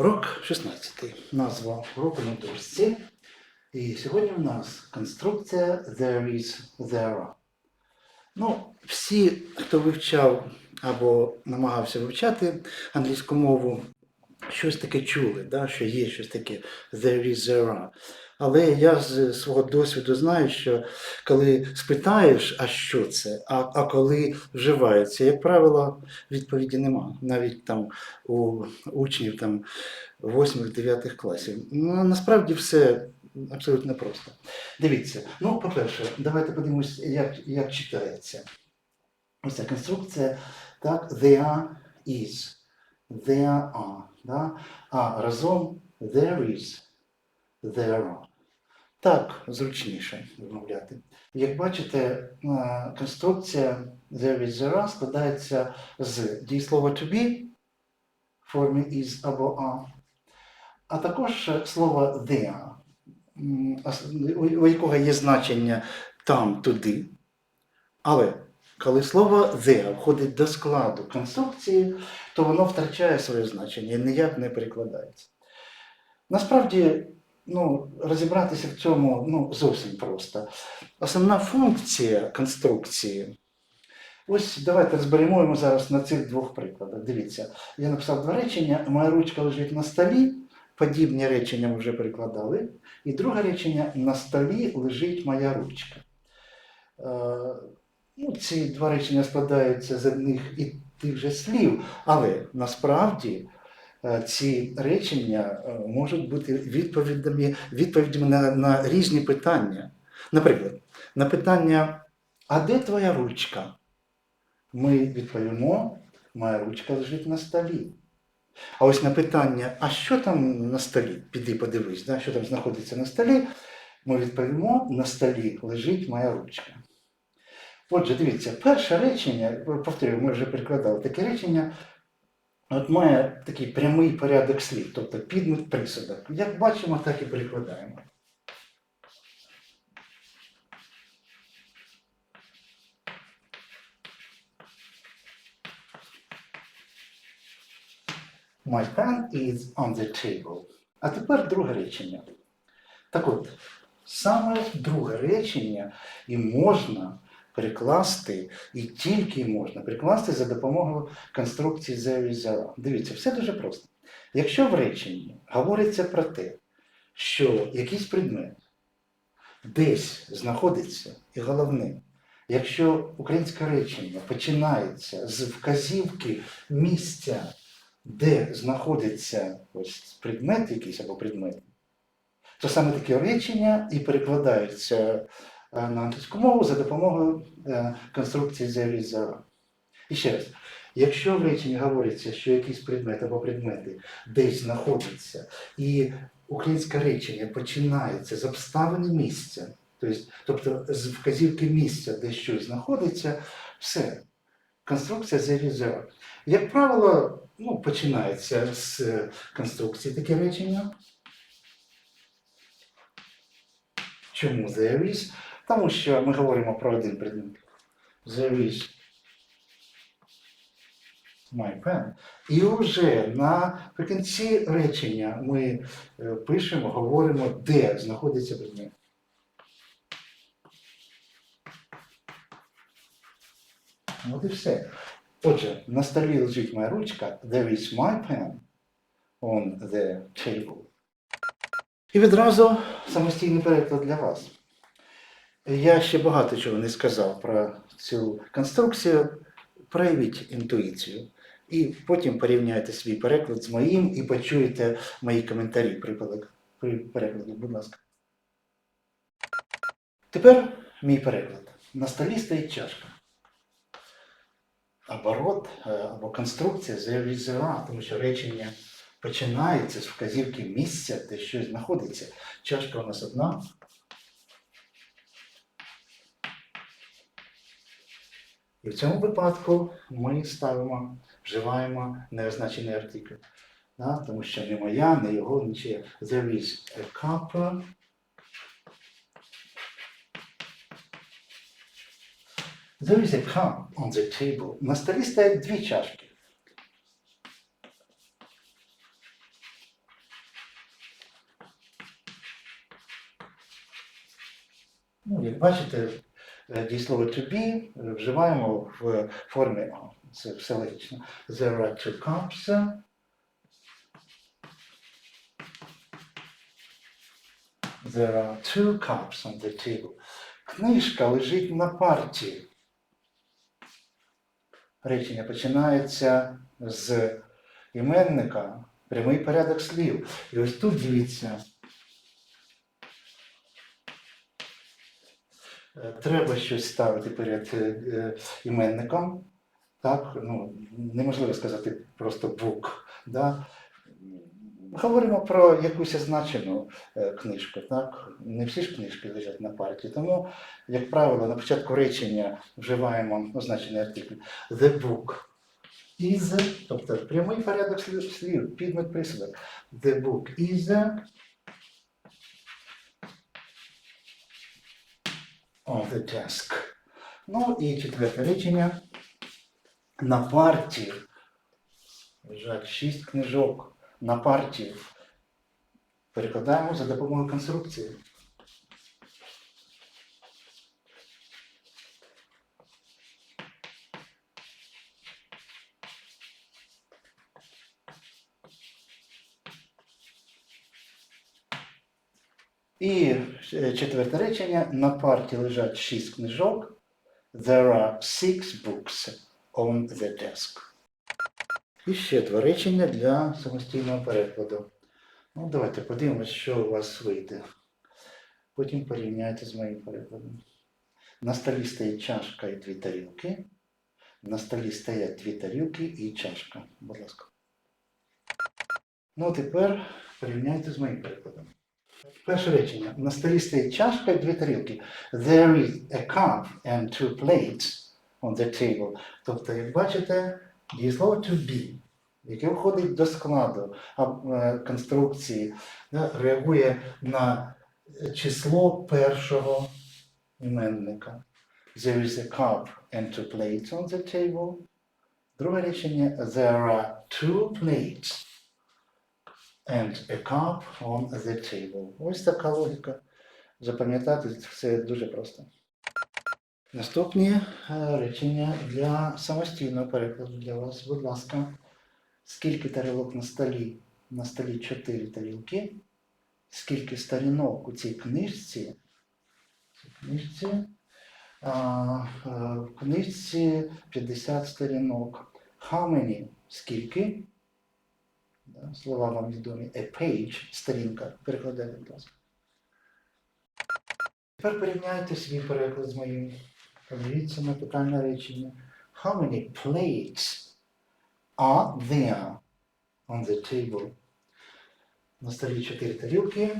Урок 16. Назва уроку на дошці. І сьогодні в нас конструкція there is, there. Ну, всі, хто вивчав або намагався вивчати англійську мову, щось таке чули, да, що є щось таке there is, there are. Але я з свого досвіду знаю, що коли спитаєш, а що це, а, а коли вживається, як правило, відповіді нема. Навіть там у учнів там 8-9 класів. Ну, насправді все абсолютно просто. Дивіться, ну, по-перше, давайте подивимось, як, як читається. Ось ця конструкція. Так, there is, there are. Да? А разом there is, there are. Так, зручніше вимовляти. Як бачите, е, конструкція there is, there are складається з дієслова to be в формі is або are, а також слово there, у якого є значення там, туди. Але коли слово there входить до складу конструкції, то воно втрачає своє значення і ніяк не перекладається. Насправді, ну, розібратися в цьому ну, зовсім просто. Основна функція конструкції. Ось давайте розберемо зараз на цих двох прикладах. Дивіться, я написав два речення, моя ручка лежить на столі, подібні речення ми вже перекладали. І друге речення на столі лежить моя ручка. Ну, ці два речення складаються з одних і тих же слів, але насправді е, ці речення е, можуть бути відповідями, відповідями на, на різні питання. Наприклад, на питання, а де твоя ручка? Ми відповімо, моя ручка лежить на столі. А ось на питання, а що там на столі? Піди подивись, да, що там знаходиться на столі, ми відповімо, на столі лежить моя ручка. Отже, дивіться, перше речення, повторюю, ми вже перекладали таке речення, от має такий прямий порядок слів, тобто підмет присудок. Як бачимо, так і перекладаємо. My pen is on the table. А тепер друге речення. Так от, саме друге речення і можна перекласти, і тільки можна перекласти за допомогою конструкції is. Дивіться, все дуже просто. Якщо в реченні говориться про те, що якийсь предмет десь знаходиться, і головне, якщо українське речення починається з вказівки місця, де знаходиться ось предмет якийсь або предмет, то саме таке речення і перекладаються на англійську мову за допомогою е, конструкції there is there. І ще раз, якщо в реченні говориться, що якийсь предмет або предмети десь знаходяться, і українське речення починається з обставини місця, тобто, тобто з вказівки місця, де щось знаходиться, все. Конструкція there is there. Як правило, ну, починається з е, конструкції таке речення. Чому is? Тому що ми говоримо про один предмет. Is my pen. І вже наприкінці речення ми е, пишемо, говоримо, де знаходиться предмет. От і все. Отже, на столі лежить моя ручка. There is my pen on the table. І відразу самостійний переклад для вас. Я ще багато чого не сказав про цю конструкцію. Проявіть інтуїцію. І потім порівняйте свій переклад з моїм і почуєте мої коментарі при перекладі, будь ласка. Тепер мій переклад. На столі стоїть чашка. Оборот е, або конструкція is тому що речення починається з вказівки місця, де щось знаходиться. Чашка у нас одна. І в цьому випадку ми ставимо, вживаємо неозначений артикль. Да? Тому що не моя, не його, нічия. There is a cup. There is a cup on the table. На столі стоять дві чашки. Ну, Як бачите, дієслово to be вживаємо в формі «о». Це все логічно. There are two cups. There are two cups on the table. Книжка лежить на парті. Речення починається з іменника, прямий порядок слів. І ось тут дивіться. Треба щось ставити перед е, е, іменником. Так, ну, неможливо сказати просто бук. Да? Говоримо про якусь означену е, книжку. Так? Не всі ж книжки лежать на парті. Тому, як правило, на початку речення вживаємо означений артикль. The book is, тобто прямий порядок слів підмет присудок. The book is on the desk. Ну і четверте речення. На парті лежать шість книжок. На парті. Перекладаємо за допомогою конструкції. І е, четверте речення. На парті лежать шість книжок. There are six books on the desk. І ще два речення для самостійного перекладу. Ну, давайте подивимось, що у вас вийде. Потім порівняйте з моїм перекладом. На столі стоїть чашка і дві тарілки. На столі стоять дві тарілки і чашка. Будь ласка. Ну, тепер порівняйте з моїм перекладом. Перше речення. На столі стоїть чашка і дві тарілки. There is a cup and two plates on the table. Тобто, як бачите, дієслово to be, яке входить до складу е, конструкції, реагує на число першого іменника. There is a cup and two plates on the table. Друге речення There are two plates and a cup on the table. Ось така логіка. Запам'ятати це дуже просто. Наступні е, речення для самостійного перекладу для вас. Будь ласка, скільки тарілок на столі? На столі 4 тарілки. Скільки сторінок у цій книжці? Книжці. А, в книжці 50 сторінок. How many? Скільки? Слова вам відомі. A page, сторінка. Перекладайте, будь ласка. Тепер порівняйте свій переклад з моїм. Подивіться на питання речення. How many plates are there on the table? На столі чотири тарілки.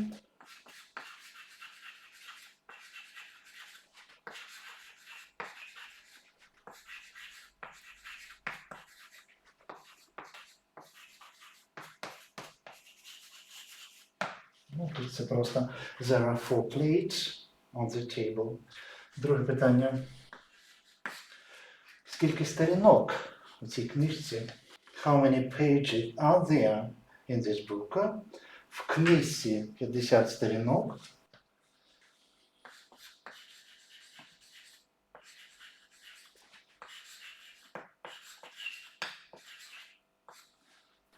Ну, тут це просто there are four plates on the table. Друге питання. Скільки сторінок у цій книжці? How many pages are there in this book? В книжці 50 сторінок.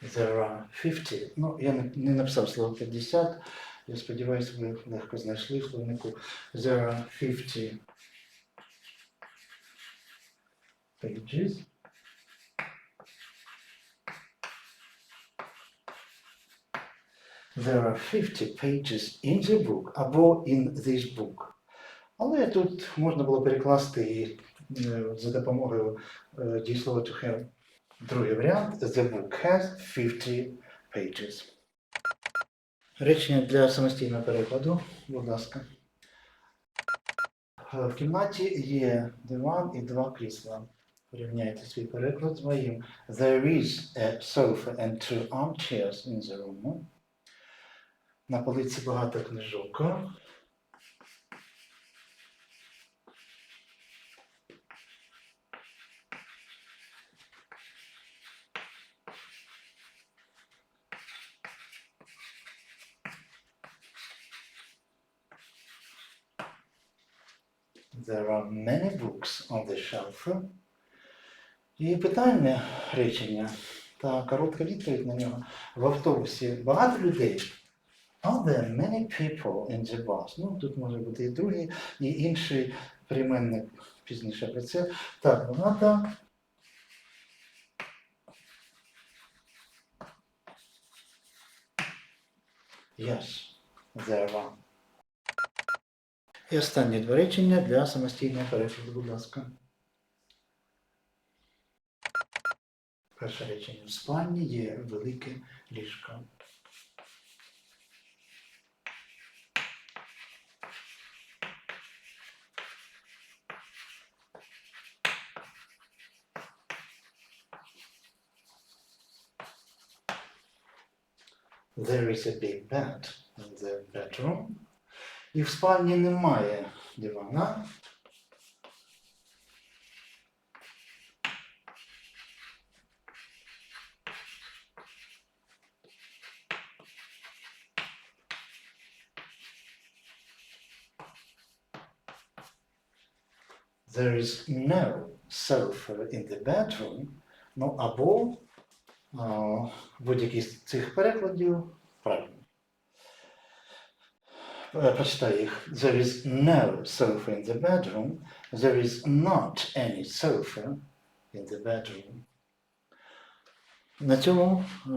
There are 50. Ну, я не, написав слово 50. Я сподіваюся, ви легко знайшли в словнику. There are 50 pages. There are 50 pages in the book або in this book. Але тут можна було перекласти і е, за допомогою е, дієслова to have. Другий варіант. The book has 50 pages. Речення для самостійного перекладу, будь ласка. Е, В кімнаті є диван і два крісла. Порівняйте свій переклад з моїм. There is a sofa and two armchairs in the room. На полиці багато книжок. There are many shelf. І питання речення та коротка відповідь на нього. В автобусі багато людей. Are there many people in the bus? Ну, тут може бути і другий, і інший прийменник пізніше про це. Так, багато. Yes, there are. І останнє два речення для самостійного перекладу, будь ласка. Перше речення. В спальні є велике ліжко. There is a big bed in the bedroom. І в спальні немає дивана. There is no sofa in the bedroom. Ну або а, будь-який з цих перекладів правильно. Е, Прочитаю їх. There is no sofa in the bedroom. There is not any sofa in the bedroom. На цьому е,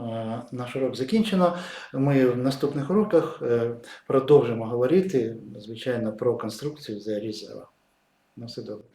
наш урок закінчено. Ми в наступних уроках е, продовжимо говорити, звичайно, про конструкцію The não se dobra.